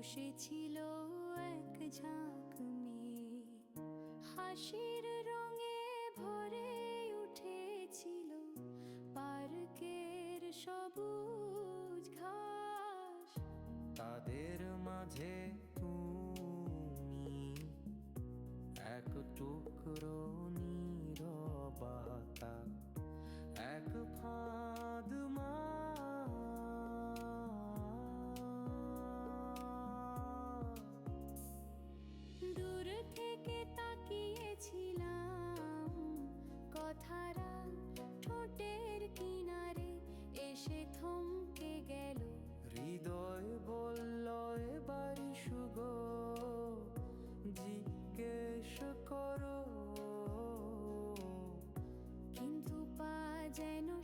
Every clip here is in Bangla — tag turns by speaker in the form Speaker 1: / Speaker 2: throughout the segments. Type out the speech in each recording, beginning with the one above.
Speaker 1: এসেছিল এক ঝাঁক মেয়ে। হাসির রঙে ভরে উঠেছিল পার্কের সবুজ ঘাস।
Speaker 2: তাদের মাঝে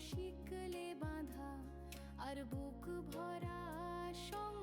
Speaker 1: শিকলে বাঁধা আর বুক ভরা শঙ্কা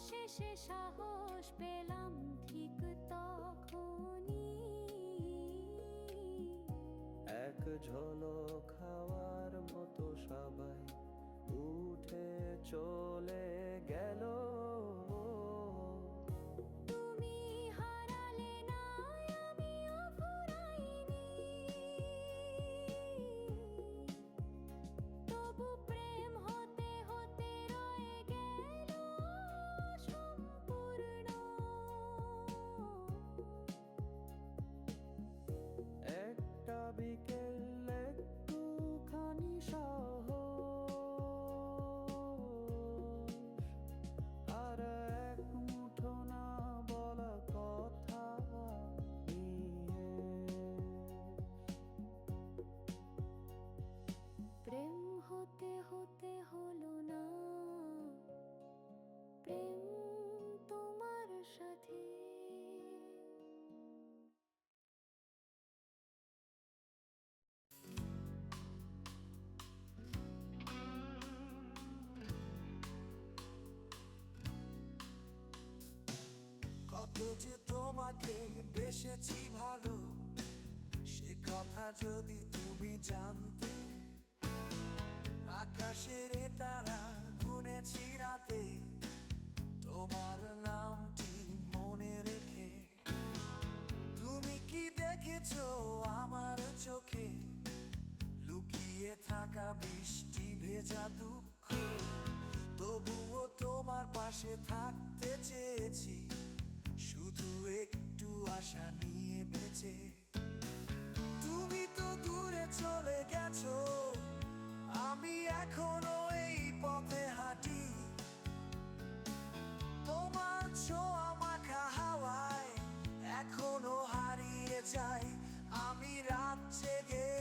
Speaker 1: অবশেষে সাহস পেলাম ঠিক তখনই
Speaker 3: বেসেছি ভালো। সে কথা যদি তুমি জানতে, আকাশের তারা গুনেছি রাতে, তোমার নামটি মনে রেখে। তুমি কি দেখেছ আমার চোখে? লুকিয়ে থাকা বৃষ্টি, ভেজা দুঃখ। তবুও তোমার পাশে থাকতে চেয়েছি। গেছো আমি এখনও এই পথে হাঁটি। তোমার ছোঁয়া মাখা হাওয়ায় এখনও হারিয়ে যাই। আমি রাত জেগে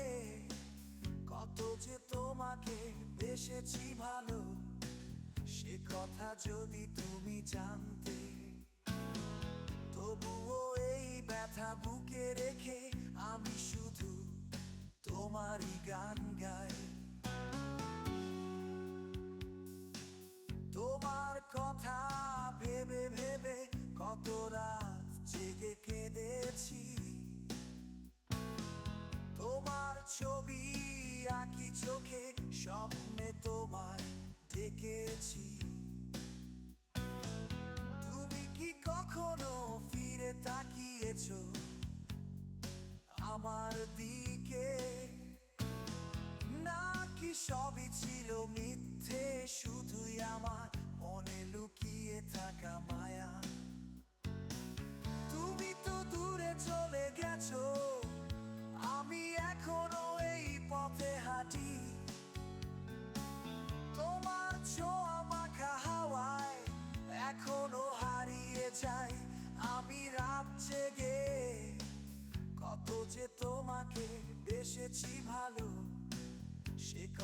Speaker 3: কত যে তোমাকে বেসেছি ভালো, সে কথা যদি তুমি জানতে, তবুও এই ব্যথা বুকে রেখে আমি শুধু তোমারই গান গাই তোমার কথা ভেবে ভেবে কত রাত জেগে কেঁদেছি। তোমার ছবি আঁকি চোখে স্বপ্নে তোমায় ডেকেছি। তুমি কি কখনো ফিরে তাকিয়েছো? আমার দিকে সবই ছিল মিথ্যে শুধুই আমার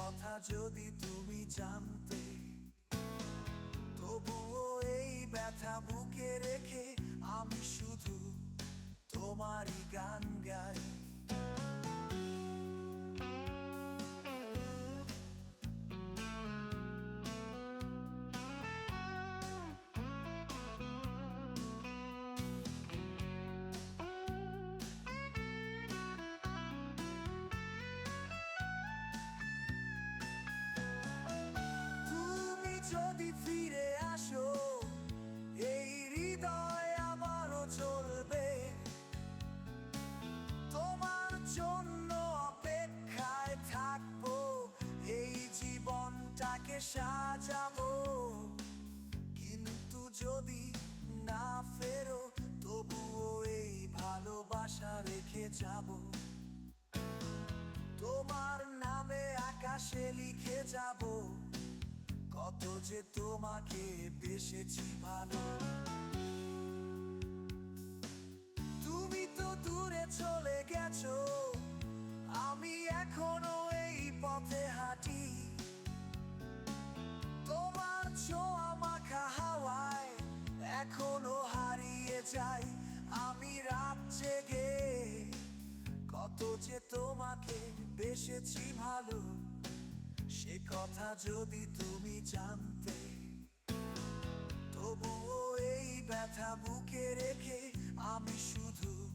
Speaker 3: কথা যদি তুমি জানতে তবুও এই ব্যথা বুকে রেখে আমি শুধু তোমারই গান গাই। সাজাবো। কিন্তু যদি না ফেরো, তবুও এই ভালোবাসা রেখে যাব। তোমার নামে আকাশে লিখে যাব। কত যে তোমাকে বেসেছি ভালো। তুমি তো দূরে চলে গেছো। আমি এখনও যাই আমি রাত জেগে। কত যে তোমাকে বেসেছি ভালো, সে কথা যদি তুমি জানতে। তবুও এই ব্যথা বুকে রেখে আমি শুধু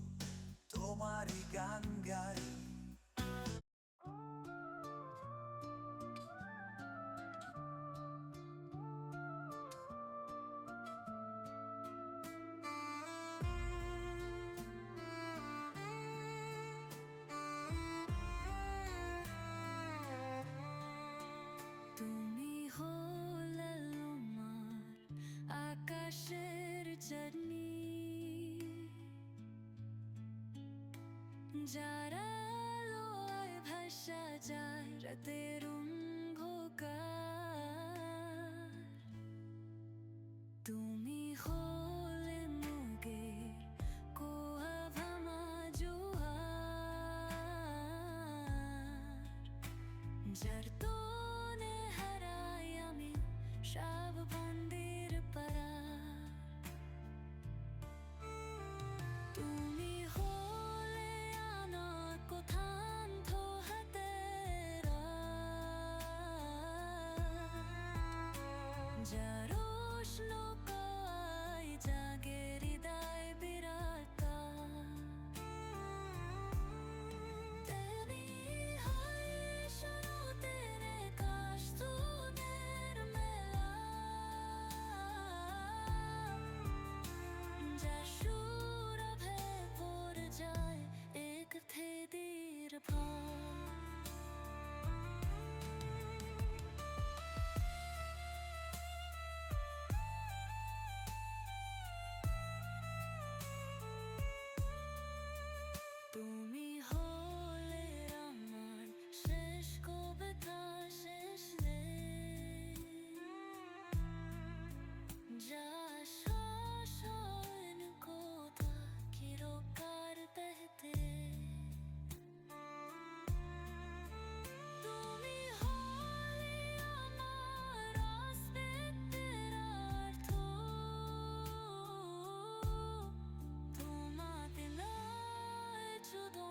Speaker 3: তোমারই গান গাই।
Speaker 1: যারা আলোয় ভাসা যায় রাতের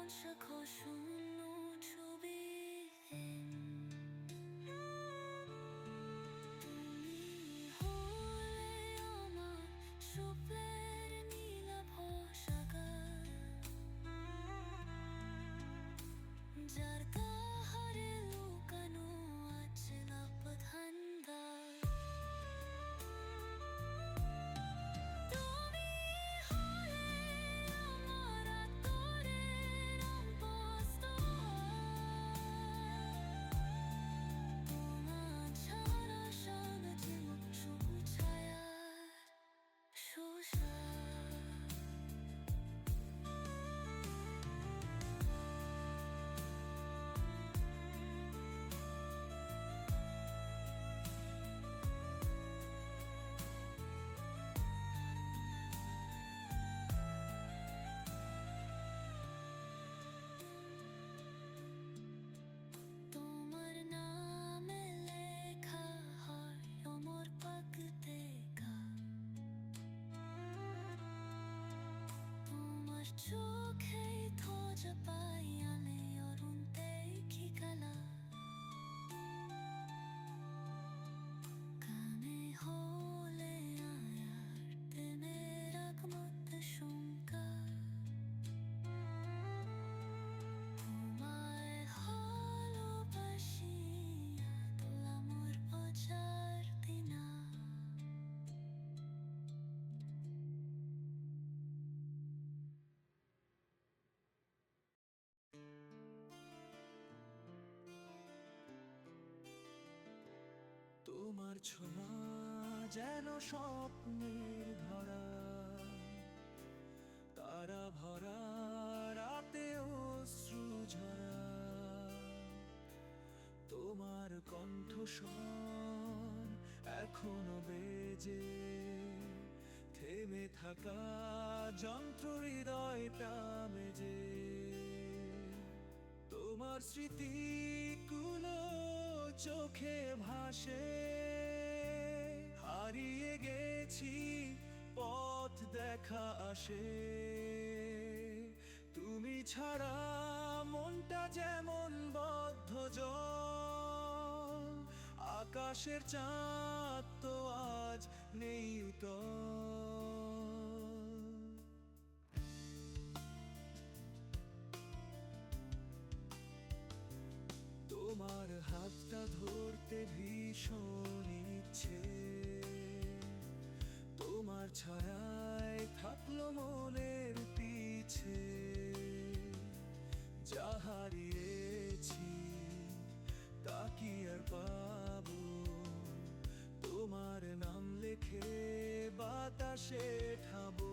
Speaker 1: 是口述朱 k 拖着白。
Speaker 4: তোমার ছোঁয়া যেন স্বপ্নের ধরা। তারা ভরা রাতে অশ্রু ঝরা। তোমার কণ্ঠস্বর এখনও বেজে। থেমে থাকা যন্ত্র হৃদয়টা মেজে তোমার স্মৃতিগুলো চোখে ভাসে। হারিয়ে গেছি, পথ দেখা আসে। তুমি ছাড়া মনটা যেমন বদ্ধ আকাশের চাঁদ তো আজ নেই উতল। ভীষণ তোমার ছায়ায় থাকল মনের পিছে। যা হারিয়েছি, তা কি আর পাবো? তোমার নাম লেখে বাতাসে ঠাবো।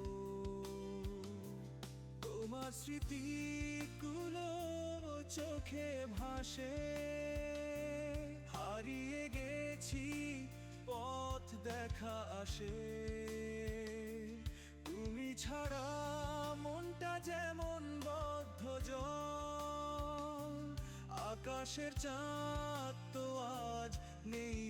Speaker 4: তোমার স্মৃতিগুলো চোখে ভাসে। হারিয়ে গেছি পথ দেখা আসে। তুমি ছাড়া মনটা যেমন বদ্ধ আকাশের চাঁদ তো আজ নেই